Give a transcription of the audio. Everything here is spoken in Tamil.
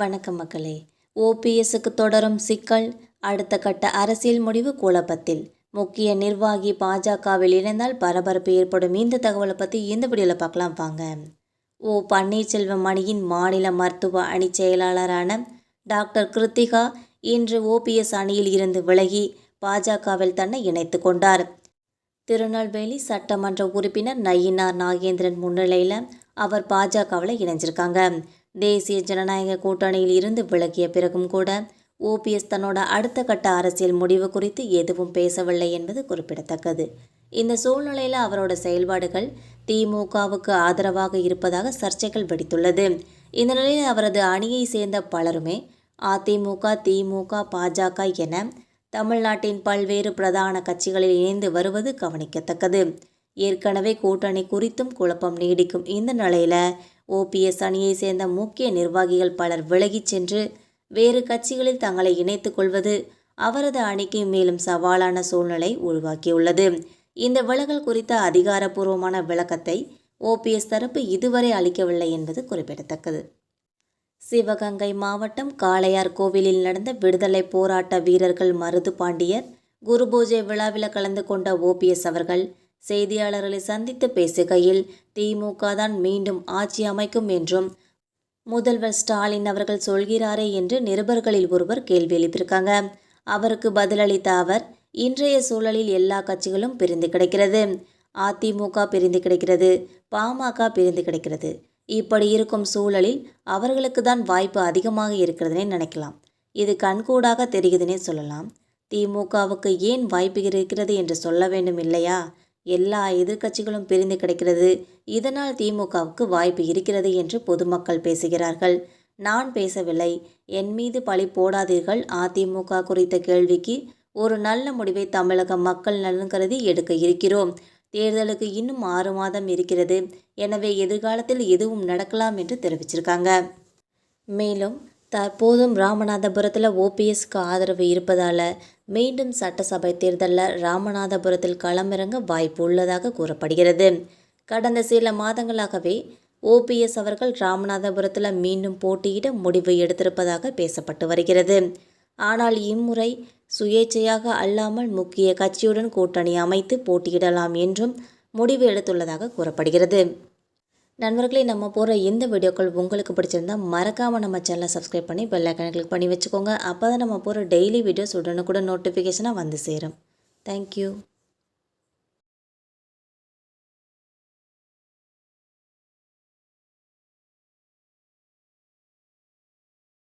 வணக்கம் மக்களே. ஓபிஎஸ்க்கு தொடரும் சிக்கல் அடுத்த கட்ட அரசியல் முடிவு குழப்பத்தில். முக்கிய நிர்வாகி பாஜகவில் இணைந்தால் பரபரப்பு ஏற்படும். இந்த தகவலை பற்றி இந்த வீடியோவில் பார்க்கலாம் வாங்க. ஓ பன்னீர்செல்வம் அணியின் மாநில மருத்துவ அணி செயலாளரான டாக்டர் கிருத்திகா இன்று ஓபிஎஸ் அணியில் இருந்து விலகி பாஜகவில் தன்னை இணைத்து கொண்டார். திருநெல்வேலி சட்டமன்ற உறுப்பினர் நயினார் நாகேந்திரன் முன்னிலையில் அவர் பாஜகவில் இணைஞ்சிருக்காங்க. தேசிய ஜனநாயக கூட்டணியில் இருந்து விலகிய பிறகும் கூட ஓபிஎஸ் தன்னோட அடுத்த கட்ட அரசியல் முடிவு குறித்து எதுவும் பேசவில்லை என்பது குறிப்பிடத்தக்கது. இந்த சூழ்நிலையில் அவரோட செயல்பாடுகள் திமுகவுக்கு ஆதரவாக இருப்பதாக சர்ச்சைகள் வெடித்துள்ளது. இந்த நிலையில் அவரது அணியை சேர்ந்த பலருமே அதிமுக திமுக பாஜக என தமிழ்நாட்டின் பல்வேறு பிரதான கட்சிகளில் இணைந்து வருவது கவனிக்கத்தக்கது. ஏற்கனவே கூட்டணி குறித்தும் குழப்பம் நீடிக்கும். இந்த நிலையில் ஓபிஎஸ் அணியை சேர்ந்த முக்கிய நிர்வாகிகள் பலர் விலகிச் சென்று வேறு கட்சிகளில் தங்களை இணைத்துக் கொள்வது அவரது அணிக்கு மேலும் சவாலான சூழ்நிலை உருவாக்கியுள்ளது. இந்த விலகல் குறித்த அதிகாரப்பூர்வமான விளக்கத்தை ஓபிஎஸ் தரப்பு இதுவரை அளிக்கவில்லை என்பது குறிப்பிடத்தக்கது. சிவகங்கை மாவட்டம் காளையார் கோவிலில் நடந்த விடுதலை போராட்ட வீரர்கள் மருது பாண்டியர் குரு பூஜை விழாவில் கலந்து கொண்ட ஓபிஎஸ் அவர்கள் செய்தியாளர்களை சந்தித்து பேசுகையில் திமுக தான் மீண்டும் ஆட்சி அமைக்கும் என்றும் முதல்வர் ஸ்டாலின் அவர்கள் சொல்கிறாரே என்று நிருபர்களில் ஒருவர் கேள்வி எழுப்பியிருக்காங்க. அவருக்கு பதிலளித்த அவர் இன்றைய சூழலில் எல்லா கட்சிகளும் பிரிந்து கிடைக்கிறது. அதிமுக பிரிந்து கிடைக்கிறது. பாமக பிரிந்து கிடைக்கிறது. இப்படி இருக்கும் சூழலில் அவர்களுக்கு தான் வாய்ப்பு அதிகமாக இருக்கிறதுனே நினைக்கலாம். இது கண்கூடாக தெரியுதுன்னே சொல்லலாம். திமுகவுக்கு ஏன் வாய்ப்பு இருக்கிறது என்று சொல்ல வேண்டும் இல்லையா எல்லா எதிர்க்கட்சிகளும் பிரிந்து கிடைக்கிறது. இதனால் திமுகவுக்கு வாய்ப்பு இருக்கிறது என்று பொதுமக்கள் பேசுகிறார்கள். நான் பேசவில்லை. என் மீது பழி போடாதீர்கள். அதிமுக குறித்த கேள்விக்கு ஒரு நல்ல முடிவை தமிழக மக்கள் நலன் கருதி எடுக்க இருக்கிறோம். தேர்தலுக்கு இன்னும் ஆறு மாதம் இருக்கிறது. எனவே எதிர்காலத்தில் எதுவும் நடக்கலாம் என்று தெரிவிச்சிருக்காங்க. மேலும் தற்போதும் ராமநாதபுரத்தில் ஓபிஎஸ்க்கு ஆதரவு இருப்பதால் மீண்டும் சட்டசபை தேர்தலில் ராமநாதபுரத்தில் களமிறங்க வாய்ப்பு உள்ளதாக கூறப்படுகிறது. கடந்த சில மாதங்களாகவே ஓபிஎஸ் அவர்கள் ராமநாதபுரத்தில் மீண்டும் போட்டியிட முடிவு எடுத்திருப்பதாக பேசப்பட்டு வருகிறது. ஆனால் இம்முறை சுயேட்சையாக அல்லாமல் முக்கிய கட்சியுடன் கூட்டணி அமைத்து போட்டியிடலாம் என்றும் முடிவு எடுத்துள்ளதாக கூறப்படுகிறது. நண்பர்களே நம்ம போகிற இந்த வீடியோக்கள் உங்களுக்கு பிடிச்சிருந்தா மறக்காமல் நம்ம சேனலை சப்ஸ்கிரைப் பண்ணி பெல்லைக்கனை கிளிக் பண்ணி வச்சுக்கோங்க. அப்போ தான் நம்ம போகிற டெய்லி வீடியோஸ் உடனுக்குடன் நோட்டிஃபிகேஷனாக வந்து சேரும். தேங்க்யூ